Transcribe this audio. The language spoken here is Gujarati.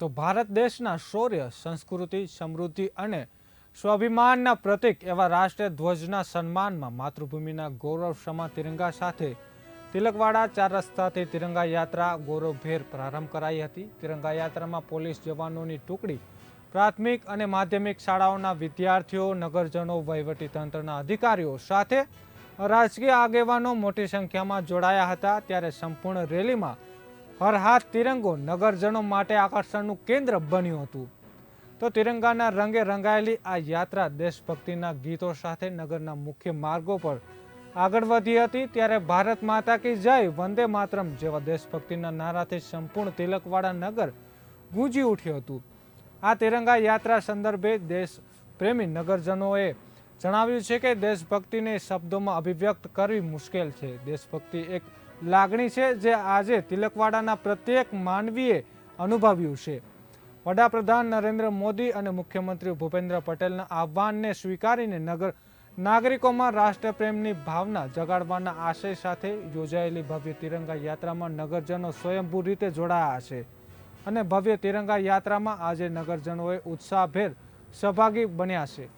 તો ભારત દેશના શૌર્ય, સંસ્કૃતિ, સમૃદ્ધિ અને સ્વાભિમાનના પ્રતીક એવા રાષ્ટ્રીય ધ્વજના સન્માનમાં માતૃભૂમિના ગૌરવક્ષમા તિરંગા સાથે તિલકવાડા ચાર રસ્તાથી તિરંગા યાત્રા ગૌરવભેર પ્રારંભ કરાઈ હતી. તિરંગા યાત્રામાં પોલીસ જવાનોની ટુકડી, પ્રાથમિક અને માધ્યમિક શાળાઓના વિદ્યાર્થીઓ, નગરજનો વહીવટીતંત્રના અધિકારીઓ સાથે રાજકીય આગેવાનો મોટી સંખ્યામાં જોડાયા હતા. ત્યારે સંપૂર્ણ રેલીમાં હર હાથ તિરંગો નગરજનો માટે આકર્ષણનું કેન્દ્ર બન્યું હતું. તો તિરંગાના રંગે રંગાયેલી આ યાત્રા દેશભક્તિના ગીતો સાથે નગરના મુખ્ય માર્ગો પર આગળ વધી હતી. ત્યારે ભારત માતા કી જય, વંદે માતરમ જેવા દેશભક્તિના નારાથી સંપૂર્ણ તિલકવાડા નગર ગુંજી ઉઠ્યું હતું. આ તિરંગા યાત્રા સંદર્ભે દેશ પ્રેમી નગરજનોએ જણાવ્યું છે કે દેશભક્તિને શબ્દોમાં અભિવ્યક્ત કરવી મુશ્કેલ છે. દેશભક્તિ એક લાગણી છે જે આજે તિલકવાડાના પ્રત્યેક માનવીએ અનુભવ્યું છે. વડાપ્રધાન નરેન્દ્ર મોદી અને મુખ્યમંત્રી ભૂપેન્દ્ર પટેલના આહ્વાનને સ્વીકારીને નગર નાગરિકોમાં રાષ્ટ્રપ્રેમની ભાવના જગાડવાના આશય સાથે યોજાયેલી ભવ્ય તિરંગા યાત્રામાં નગરજનો સ્વયંભૂ રીતે જોડાયા છે અને ભવ્ય તિરંગા યાત્રામાં આજે નગરજનોએ ઉત્સાહભેર સહભાગી બન્યા છે.